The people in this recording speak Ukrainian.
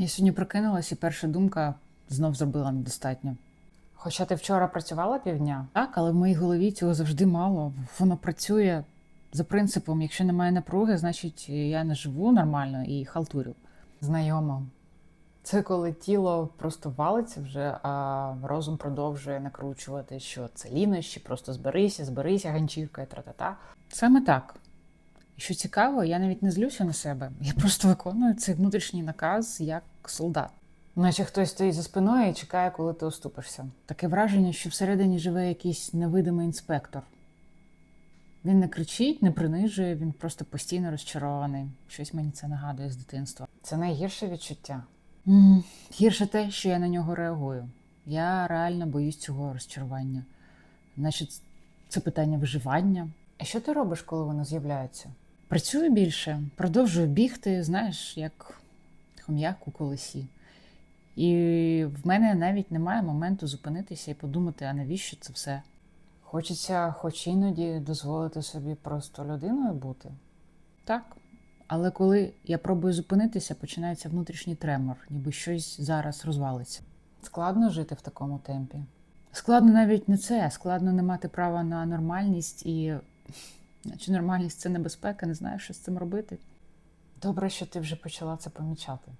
Я сьогодні прокинулась, і перша думка знов зробила недостатньо. Хоча ти вчора працювала півдня? Так, але в моїй голові цього завжди мало. Воно працює за принципом: якщо немає напруги, значить я не живу нормально і халтурю. Знайомо. Це коли тіло просто валиться вже, а розум продовжує накручувати, що це лінощі, просто зберися, зберися, ганчірка і тра-та-та. Саме так. І що цікаво, я навіть не злюся на себе. Я просто виконую цей внутрішній наказ як солдат. Наче хтось стоїть за спиною і чекає, коли ти оступишся. Таке враження, що всередині живе якийсь невидимий інспектор. Він не кричить, не принижує, він просто постійно розчарований. Щось мені це нагадує з дитинства. Це найгірше відчуття. м гірше те, що я на нього реагую. Я реально боюсь цього розчарування. Значить, це питання виживання. А що ти робиш, коли воно з'являється? Працюю більше, продовжую бігти, знаєш, як хом'як у колесі. І в мене навіть немає моменту зупинитися і подумати, а навіщо це все? Хочеться, хоч іноді, дозволити собі просто людиною бути. Так. Але коли я пробую зупинитися, починається внутрішній тремор, ніби щось зараз розвалиться. Складно жити в такому темпі. Складно навіть не це, складно не мати права на нормальність і наче нормальність це небезпека, не знаю, що з цим робити. Добре, що ти вже почала це помічати.